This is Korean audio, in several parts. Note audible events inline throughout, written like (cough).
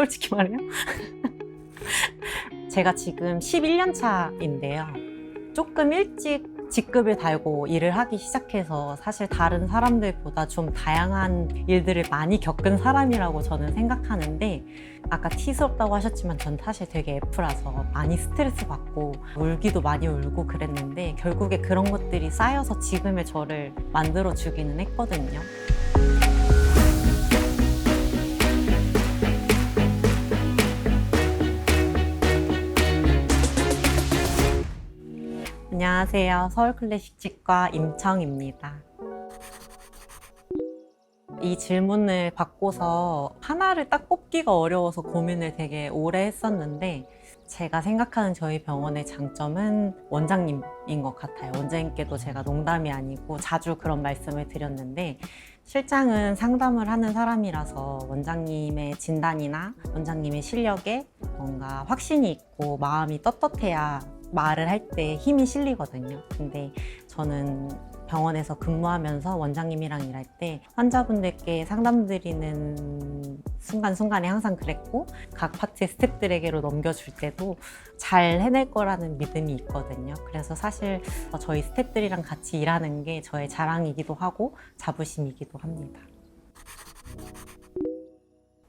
솔직히 말해요. (laughs) 제가 지금 11년 차인데요. 조금 일찍 직급을 달고 일을 하기 시작해서 사실 다른 사람들보다 좀 다양한 일들을 많이 겪은 사람이라고 저는 생각하는데 아까 T스럽다고 하셨지만 전 사실 되게 F라서 많이 스트레스 받고 울기도 많이 울고 그랬는데 결국에 그런 것들이 쌓여서 지금의 저를 만들어 주기는 했거든요. 안녕하세요. 서울 클래식 치과 임청입니다. 이 질문을 받고서 하나를 딱 뽑기가 어려워서 고민을 되게 오래 했었는데 제가 생각하는 저희 병원의 장점은 원장님인 것 같아요. 원장님께도 제가 농담이 아니고 자주 그런 말씀을 드렸는데 실장은 상담을 하는 사람이라서 원장님의 진단이나 원장님의 실력에 뭔가 확신이 있고 마음이 떳떳해야 말을 할 때 힘이 실리거든요. 근데 저는 병원에서 근무하면서 원장님이랑 일할 때 환자분들께 상담드리는 순간순간에 항상 그랬고 각 파트의 스태프들에게로 넘겨줄 때도 잘 해낼 거라는 믿음이 있거든요. 그래서 사실 저희 스태프들이랑 같이 일하는 게 저의 자랑이기도 하고 자부심이기도 합니다.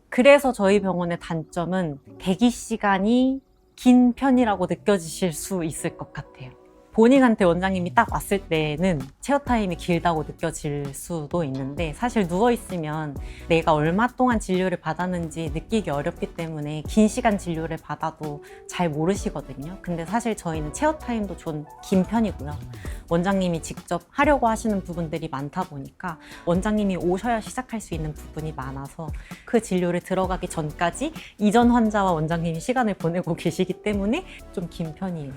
그래서 저희 병원의 단점은 대기 시간이 긴 편이라고 느껴지실 수 있을 것 같아요. 본인한테 원장님이 딱 왔을 때는 체어 타임이 길다고 느껴질 수도 있는데 사실 누워 있으면 내가 얼마 동안 진료를 받았는지 느끼기 어렵기 때문에 긴 시간 진료를 받아도 잘 모르시거든요. 근데 사실 저희는 체어 타임도 좀 긴 편이고요. 원장님이 직접 하려고 하시는 부분들이 많다 보니까 원장님이 오셔야 시작할 수 있는 부분이 많아서 그 진료를 들어가기 전까지 이전 환자와 원장님이 시간을 보내고 (laughs) 계시기 때문에 좀 긴 편이에요.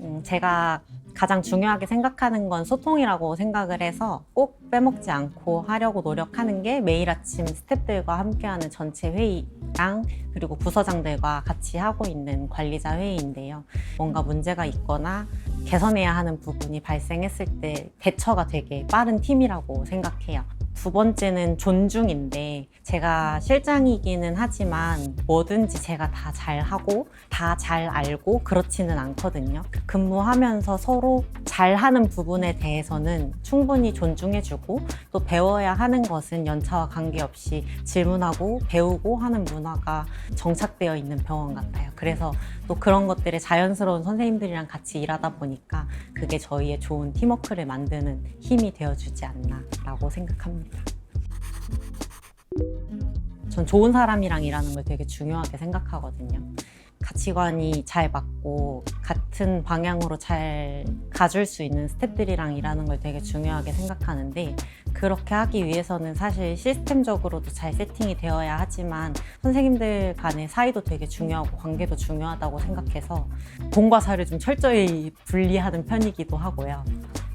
음, 제가 가장 중요하게 생각하는 건 소통이라고 생각을 해서 꼭 빼먹지 않고 하려고 노력하는 게 매일 아침 스태프들과 함께하는 전체 회의랑 그리고 부서장들과 같이 하고 있는 관리자 회의인데요. 뭔가 문제가 있거나 개선해야 하는 부분이 발생했을 때 대처가 되게 빠른 팀이라고 생각해요. 두 번째는 존중인데 제가 실장이기는 하지만 뭐든지 제가 다 잘하고 다 잘 알고 그렇지는 않거든요. 근무하면서 서로 잘하는 부분에 대해서는 충분히 존중해주고 또 배워야 하는 것은 연차와 관계없이 질문하고 배우고 하는 문화가 정착되어 있는 병원 같아요. 그래서 또 그런 것들에 자연스러운 선생님들이랑 같이 일하다 보니까 그게 저희의 좋은 팀워크를 만드는 힘이 되어주지 않나라고 생각합니다. 전 좋은 사람이랑 일하는 걸 되게 중요하게 생각하거든요. 가치관이 잘 맞고 같은 방향으로 잘 가줄 수 있는 스태프들이랑 일하는 걸 되게 중요하게 생각하는데 그렇게 하기 위해서는 사실 시스템적으로도 잘 세팅이 되어야 하지만 선생님들 간의 사이도 되게 중요하고 관계도 중요하다고 생각해서 공과 사를 좀 철저히 분리하는 편이기도 하고요.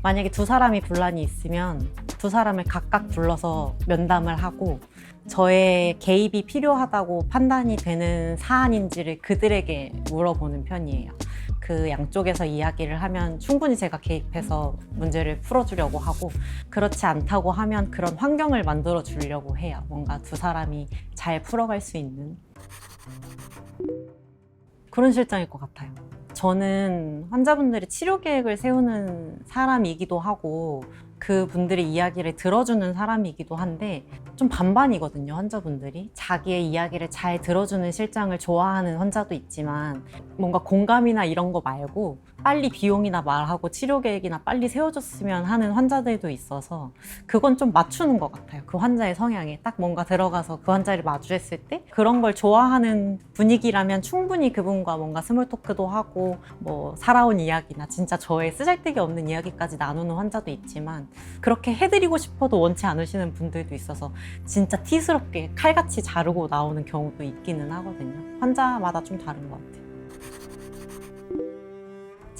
만약에 두 사람이 분란이 있으면 두 사람을 각각 불러서 면담을 하고 저의 개입이 필요하다고 판단이 되는 사안인지를 그들에게 물어보는 편이에요. 그 양쪽에서 이야기를 하면 충분히 제가 개입해서 문제를 풀어주려고 하고 그렇지 않다고 하면 그런 환경을 만들어 주려고 해요. 뭔가 두 사람이 잘 풀어갈 수 있는 그런 실장일 것 같아요. 저는 환자분들이 치료 계획을 세우는 사람이기도 하고 그 분들의 이야기를 들어주는 사람이기도 한데 좀 반반이거든요 환자분들이. 자기의 이야기를 잘 들어주는 실장을 좋아하는 환자도 있지만 뭔가 공감이나 이런 거 말고 빨리 비용이나 말하고 치료 계획이나 빨리 세워줬으면 하는 환자들도 있어서 그건 좀 맞추는 것 같아요 그 환자의 성향에 딱 뭔가 들어가서 그 환자를 마주했을 때 그런 걸 좋아하는 분위기라면 충분히 그분과 뭔가 스몰 토크도 하고 뭐 살아온 이야기나 진짜 저의 쓰잘데기 없는 이야기까지 나누는 환자도 있지만 그렇게 해드리고 싶어도 원치 않으시는 분들도 있어서 진짜 티스럽게 칼같이 자르고 나오는 경우도 있기는 하거든요. 환자마다 좀 다른 것 같아요.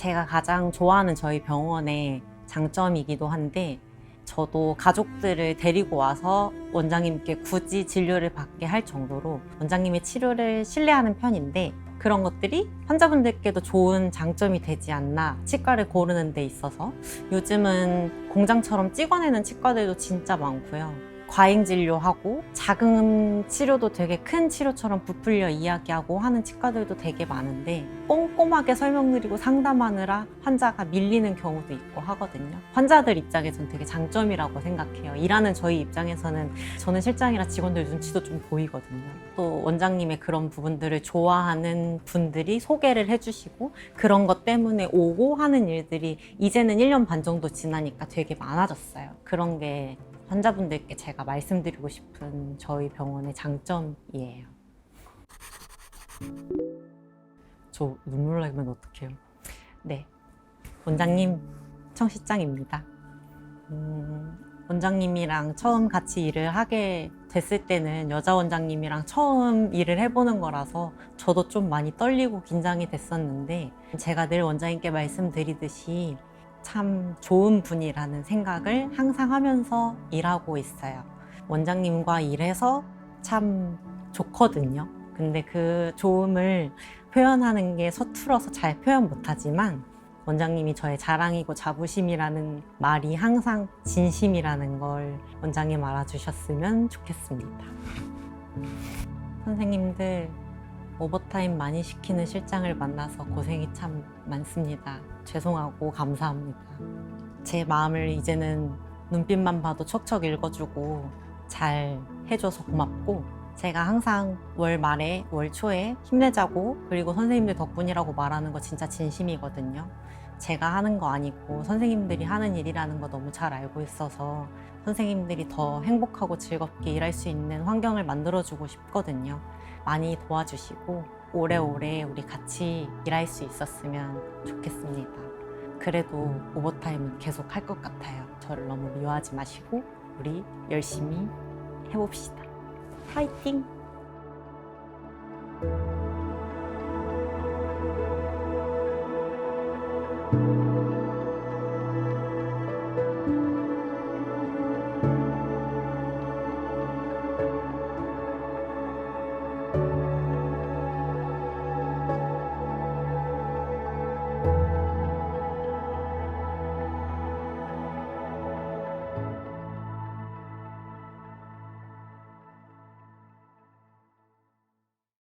제가 가장 좋아하는 저희 병원의 장점이기도 한데 저도 가족들을 데리고 와서 원장님께 굳이 진료를 받게 할 정도로 원장님의 치료를 신뢰하는 편인데 그런 것들이 환자분들께도 좋은 장점이 되지 않나 치과를 고르는 데 있어서 요즘은 공장처럼 찍어내는 치과들도 진짜 많고요. 과잉 진료하고 작은 치료도 되게 큰 치료처럼 부풀려 이야기하고 하는 치과들도 되게 많은데 꼼꼼하게 설명드리고 상담하느라 환자가 밀리는 경우도 있고 하거든요. 환자들 입장에서는 되게 장점이라고 생각해요. 일하는 저희 입장에서는 저는 실장이라 직원들 눈치도 좀 보이거든요. 또 원장님의 그런 부분들을 좋아하는 분들이 소개를 해주시고 그런 것 때문에 오고 하는 일들이 이제는 1년 반 정도 지나니까 되게 많아졌어요. 그런 게 환자분들께 제가 말씀드리고 싶은 저희 병원의 장점이에요. 저 눈물 나면 어떡해요? 네. 원장님, 청실장입니다. 음, 원장님이랑 처음 같이 일을 하게 됐을 때는 여자 원장님이랑 처음 일을 해보는 거라서 저도 좀 많이 떨리고 긴장이 됐었는데 제가 늘 원장님께 말씀드리듯이 참 좋은 분이라는 생각을 항상 하면서 일하고 있어요. 원장님과 일해서 참 좋거든요. 근데 그 좋음을 표현하는 게 서툴어서 잘 표현 못하지만 원장님이 저의 자랑이고 자부심이라는 말이 항상 진심이라는 걸 원장님 알아주셨으면 좋겠습니다. 선생님들 오버타임 많이 시키는 실장을 만나서 고생이 참 많습니다. 죄송하고 감사합니다. 제 마음을 이제는 눈빛만 봐도 척척 읽어주고 잘 해줘서 고맙고 제가 항상 월 말에 월 초에 힘내자고 그리고 선생님들 덕분이라고 말하는 거 진짜 진심이거든요. 제가 하는 거 아니고 선생님들이 하는 일이라는 거 너무 잘 알고 있어서 선생님들이 더 행복하고 즐겁게 일할 수 있는 환경을 만들어주고 싶거든요. 많이 도와주시고 오래오래 우리 같이 일할 수 있었으면 좋겠습니다. 그래도 오버타임은 계속 할 것 같아요. 저를 너무 미워하지 마시고 우리 열심히 해봅시다. 파이팅!